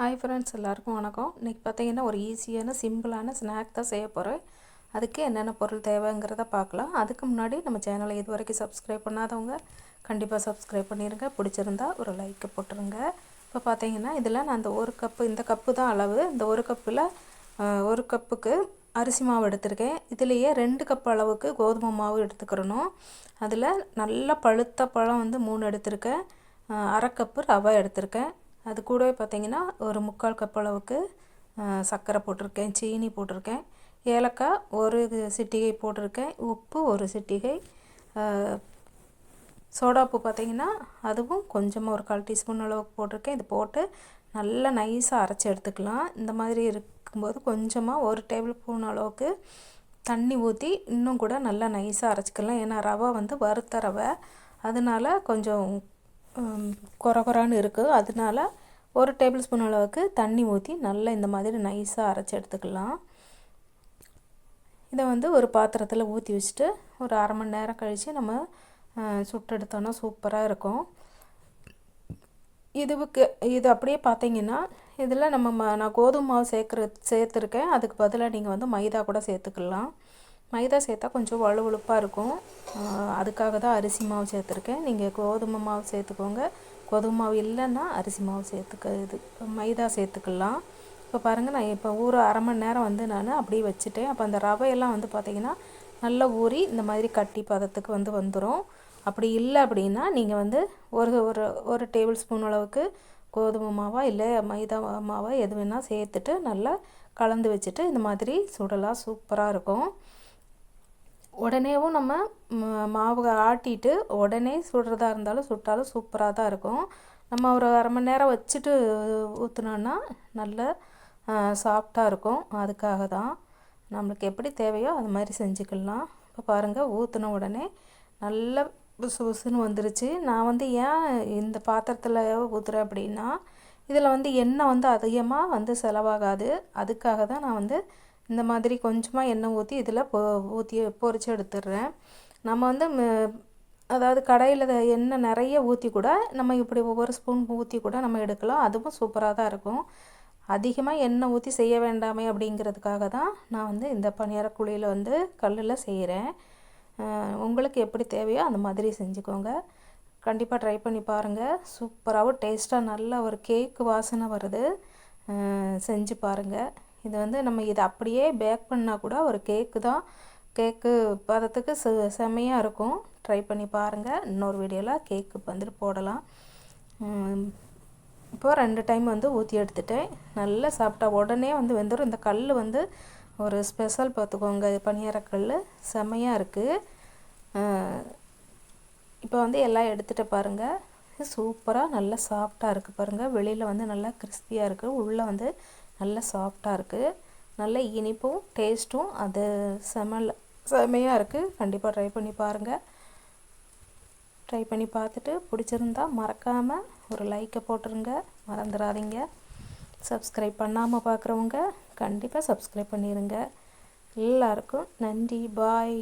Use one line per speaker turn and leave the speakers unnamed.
Hi friends எல்லாருக்கும் வணக்கம். இன்றைக்கி பார்த்தீங்கன்னா ஒரு ஈஸியான சிம்பிளான ஸ்நாக் தான் செய்ய போகிறேன் அதுக்கு என்னென்ன பொருள் தேவைங்கிறத பார்க்கலாம். அதுக்கு முன்னாடி நம்ம சேனலை இது வரைக்கும் சப்ஸ்கிரைப் பண்ணாதவங்க கண்டிப்பாக சப்ஸ்கிரைப் பண்ணிடுங்க பிடிச்சிருந்தா ஒரு லைக்கு போட்டுருங்க. இப்போ பார்த்தீங்கன்னா இதில் நான் அந்த ஒரு கப்பு இந்த கப்பு தான் அளவு. இந்த ஒரு கப்பில் ஒரு கப்புக்கு அரிசி மாவு எடுத்திருக்கேன். இதுலேயே ரெண்டு கப் அளவுக்கு கோதுமை மாவு எடுத்துக்கிறணும். அதில் நல்ல பழுத்த பழம் வந்து மூணு எடுத்திருக்கேன். அரை கப்பு ரவை எடுத்திருக்கேன். அது கூடவே பார்த்தீங்கன்னா ஒரு முக்கால் கப் அளவுக்கு சர்க்கரை போட்டிருக்கேன் சீனி போட்டிருக்கேன் ஏலக்காய் ஒரு சிட்டிகை போட்டிருக்கேன் உப்பு ஒரு சிட்டிகை சோடாப்பு பார்த்தீங்கன்னா அதுவும் கொஞ்சமாக ஒரு கால் டீஸ்பூன் அளவுக்கு போட்டிருக்கேன். இது போட்டு நல்லா நைஸாக அரைச்சி எடுத்துக்கலாம். இந்த மாதிரி இருக்கும்போது கொஞ்சமாக ஒரு டேபிள் ஸ்பூன் அளவுக்கு தண்ணி ஊற்றி இன்னும் கூட நல்லா நைஸாக அரைச்சிக்கலாம். ஏன்னா ரவை வந்து வறுத்த ரவை. அதனால் கொஞ்சம் கொர குறான்னு இருக்குது அதனால ஒரு டேபிள் ஸ்பூன் அளவுக்கு தண்ணி ஊற்றி நல்லா இந்த மாதிரி நைஸாக அரைச்சி எடுத்துக்கலாம். இதை வந்து ஒரு பாத்திரத்தில் ஊற்றி வச்சுட்டு ஒரு அரை மணி நேரம் கழித்து நம்ம சுட்டெடுத்தோன்னா சூப்பராக இருக்கும். இதுவுக்கு இது அப்படியே பார்த்தீங்கன்னா இதில் நம்ம ம நான் கோதுமை மாவு சேர்க்குற சேர்த்துருக்கேன். அதுக்கு பதிலாக நீங்கள் வந்து மைதா கூட சேர்த்துக்கலாம். மைதா சேர்த்தா கொஞ்சம் வலுவழுப்பாக இருக்கும். அதுக்காக தான் அரிசி மாவு சேர்த்துருக்கேன். நீங்கள் கோதுமை மாவு சேர்த்துக்கோங்க. கோதுமை மாவு இல்லைன்னா அரிசி மாவு சேர்த்துக்க இது மைதா சேர்த்துக்கலாம். இப்போ பாருங்கள் நான் இப்போ ஊற அரை மணி நேரம் வந்து நான் அப்படியே வச்சுட்டேன். அப்போ அந்த ரவையெல்லாம் வந்து பார்த்திங்கன்னா நல்லா ஊறி இந்த மாதிரி கட்டி பதத்துக்கு வந்து வந்துடும் அப்படி இல்லை அப்படின்னா நீங்கள் வந்து ஒரு ஒரு ஒரு டேபிள் ஸ்பூன் அளவுக்கு கோதுமை மாவா இல்லை மைதா மாவா எது வேணால் சேர்த்துட்டு நல்லா கலந்து வச்சுட்டு இந்த மாதிரி சுடலாக சூப்பராக இருக்கும். உடனேவும் நம்ம மாவு ஆட்டிட்டு உடனே சுடுறதா இருந்தாலும் சுட்டாலும் சூப்பராக தான் இருக்கும். நம்ம ஒரு அரை மணி நேரம் வச்சுட்டு ஊற்றுனோன்னா நல்ல சாஃப்டாக இருக்கும். அதுக்காக தான் நம்மளுக்கு எப்படி தேவையோ அது மாதிரி செஞ்சுக்கலாம். இப்போ பாருங்கள் ஊற்றின உடனே நல்ல புசு புசுன்னு வந்துருச்சு. நான் வந்து ஏன் இந்த பாத்திரத்தில் ஊற்றுறேன் அப்படின்னா இதில் வந்து எண்ணெய் வந்து அதிகமாக வந்து செலவாகாது. அதுக்காக தான் நான் வந்து இந்த மாதிரி கொஞ்சமாக எண்ணெய் ஊற்றி இதில் பொ ஊற்றி பொறிச்சு எடுத்துடுறேன். நம்ம வந்து அதாவது கடையில் எண்ணெய் நிறைய ஊற்றி கூட நம்ம இப்படி ஒவ்வொரு ஸ்பூன் ஊற்றி கூட நம்ம எடுக்கலாம். அதுவும் சூப்பராக தான் இருக்கும். அதிகமாக எண்ணெய் ஊற்றி செய்ய வேண்டாமே அப்படிங்கிறதுக்காக தான் நான் வந்து இந்த பணியார குழியில் வந்து கல்லில் செய்கிறேன் உங்களுக்கு எப்படி தேவையோ அந்த மாதிரி செஞ்சுக்கோங்க. கண்டிப்பாக ட்ரை பண்ணி பாருங்கள் சூப்பராகவும் டேஸ்ட்டாக நல்ல ஒரு கேக்கு வாசனை வருது. செஞ்சு பாருங்கள் இது வந்து நம்ம இதை அப்படியே பேக் பண்ணால் கூட ஒரு கேக்கு தான். கேக்கு பதத்துக்கு செ செம்மையாக இருக்கும். ட்ரை பண்ணி பாருங்கள் இன்னொரு வீடியோவில் கேக்கு வந்துட்டு போடலாம். இப்போ ரெண்டு டைம் வந்து ஊற்றி எடுத்துட்டேன். நல்லா சாப்பிட்டா உடனே வந்து வெந்துடும் இந்த கல் வந்து ஒரு ஸ்பெஷல் பார்த்துக்கோங்க. பனியாரக்கல் செம்மையாக இருக்குது இப்போ வந்து எல்லாம் எடுத்துகிட்டு பாருங்கள் சூப்பராக நல்லா சாஃப்டாக இருக்குது பாருங்கள் வெளியில் வந்து நல்லா கிறிஸ்பியாக இருக்குது உள்ளே வந்து நல்ல சாஃப்டாக இருக்குது நல்ல இனிப்பும் டேஸ்ட்டும் அது செமல் செமையாக இருக்குது கண்டிப்பாக ட்ரை பண்ணி பாருங்கள் ட்ரை பண்ணி பார்த்துட்டு பிடிச்சிருந்தா மறக்காமல் ஒரு லைக்கை போட்டுருங்க. மறந்துடாதீங்க. சப்ஸ்கிரைப் பண்ணாமல் பார்க்குறவங்க கண்டிப்பாக சப்ஸ்கிரைப் பண்ணிடுங்க எல்லாருக்கும் நன்றி. பாய்